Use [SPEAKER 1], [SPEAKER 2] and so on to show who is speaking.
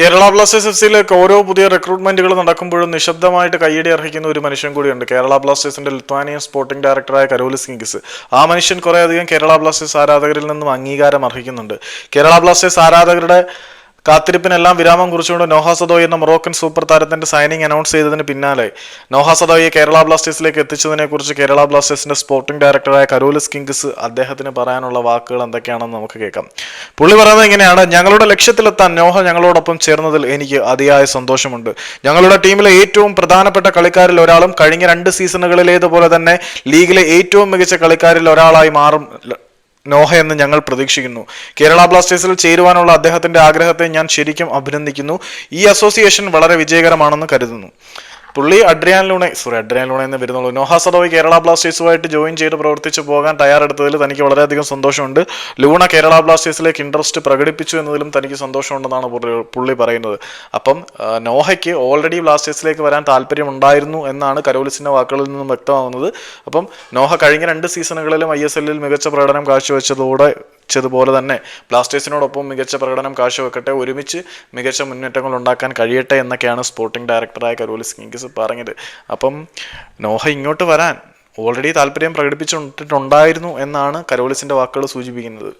[SPEAKER 1] Kerala Blasters F സിയിലേക്ക് ഓരോ പുതിയ റിക്രൂട്ട്മെന്റുകൾ നടക്കുമ്പോഴും നിശബ്ദമായിട്ട് കൈയടി അർഹിക്കുന്ന ഒരു മനുഷ്യൻ കൂടിയുണ്ട്. കേരള ബ്ലാസ്റ്റേഴ്സിന്റെ ലിത്വാനിയൻ സ്പോർട്ടിംഗ് ഡയറക്ടറായ കരോലിസ് കിങ്കിസ് ആ മനുഷ്യൻ കുറേ അധികം കേരള ബ്ലാസ്റ്റേഴ്സ് ആരാധകരിൽ നിന്നും അംഗീകാരം അർഹിക്കുന്നുണ്ട്. കേരള ബ്ലാസ്റ്റേഴ്സ് ആരാധകരുടെ കാത്തിരിപ്പിനെല്ലാം വിരാമം കുറിച്ചുകൊണ്ട് നോഹ സദോയ് എന്ന മൊറോക്കൻ സൂപ്പർ താരത്തിന്റെ സൈനിങ് അനൗൺസ് ചെയ്തതിന് പിന്നാലെ നോഹ സദോയെ കേരള ബ്ലാസ്റ്റേഴ്സിലേക്ക് എത്തിച്ചതിനെ കുറിച്ച് കേരള ബ്ലാസ്റ്റേഴ്സിന്റെ സ്പോർട്ടിംഗ് ഡയറക്ടറായ കരോലിസ് കിങ്സ് അദ്ദേഹത്തിന് പറയാനുള്ള വാക്കുകൾ എന്തൊക്കെയാണെന്ന് നമുക്ക് കേൾക്കാം. പുള്ളി പറയുന്നത് ഇങ്ങനെയാണ് ഞങ്ങളുടെ ലക്ഷ്യത്തിലെത്താൻ നോഹ ഞങ്ങളോടൊപ്പം ചേർന്നതിൽ എനിക്ക് അതിയായ സന്തോഷമുണ്ട്. ഞങ്ങളുടെ ടീമിലെ ഏറ്റവും പ്രധാനപ്പെട്ട കളിക്കാരിൽ ഒരാളും കഴിഞ്ഞ രണ്ട് സീസണുകളിലേതുപോലെ തന്നെ ലീഗിലെ ഏറ്റവും മികച്ച കളിക്കാരിൽ ഒരാളായി മാറും നോഹ എന്ന് ഞങ്ങൾ പ്രതീക്ഷിക്കുന്നു. കേരള ബ്ലാസ്റ്റേഴ്സിൽ ചേരുവാനുള്ള അദ്ദേഹത്തിന്റെ ആഗ്രഹത്തെ ഞാൻ ശരിക്കും അഭിനന്ദിക്കുന്നു. ഈ അസോസിയേഷൻ വളരെ വിജയകരമാണെന്ന് കരുതുന്നു. പുള്ളി Adrian Luna sorry Adrian Luna എന്ന് വരുന്നുള്ളൂ. നോഹ സദോയ് കേരള ബ്ലാസ്റ്റേഴ്സുമായിട്ട് ജോയിൻ ചെയ്ത് പ്രവർത്തിച്ച് പോകാൻ തയ്യാറെടുത്തതിൽ തനിക്ക് വളരെയധികം സന്തോഷമുണ്ട്. ലൂണ കേരള ബ്ലാസ്റ്റേഴ്സിലേക്ക് ഇൻട്രസ്റ്റ് പ്രകടിപ്പിച്ചു എന്നതിലും തനിക്ക് സന്തോഷമുണ്ടെന്നാണ് പുള്ളി- പറയുന്നത്. അപ്പം നോഹയ്ക്ക് ഓൾറെഡി ബ്ലാസ്റ്റേഴ്സിലേക്ക് വരാൻ താല്പര്യമുണ്ടായിരുന്നു എന്നാണ് കരോലിസിന്റെ വാക്കുകളിൽ നിന്നും വ്യക്തമാകുന്നത് അപ്പം നോഹ കഴിഞ്ഞ രണ്ട് സീസണുകളിലും ഐ എസ് എല്ലിൽ മികച്ച പ്രകടനം കാഴ്ചവെച്ചതോടെ ച്ചതുപോലെ തന്നെ ബ്ലാസ്റ്റേഴ്സിനോടൊപ്പം മികച്ച പ്രകടനം കാഴ്ചവെക്കട്ടെ ഒരുമിച്ച് മികച്ച മുന്നേറ്റങ്ങൾ ഉണ്ടാക്കാൻ കഴിയട്ടെ എന്നൊക്കെയാണ് സ്പോർട്ടിംഗ് ഡയറക്ടറായ കരോലിസ് കിങ്കിസ് പറഞ്ഞത്. അപ്പം നോഹ ഇങ്ങോട്ട് വരാൻ ഓൾറെഡി താല്പര്യം പ്രകടിപ്പിച്ചിട്ടുണ്ടായിരുന്നു എന്നാണ് കരോലിസിന്റെ വാക്കുകൾ സൂചിപ്പിക്കുന്നത്.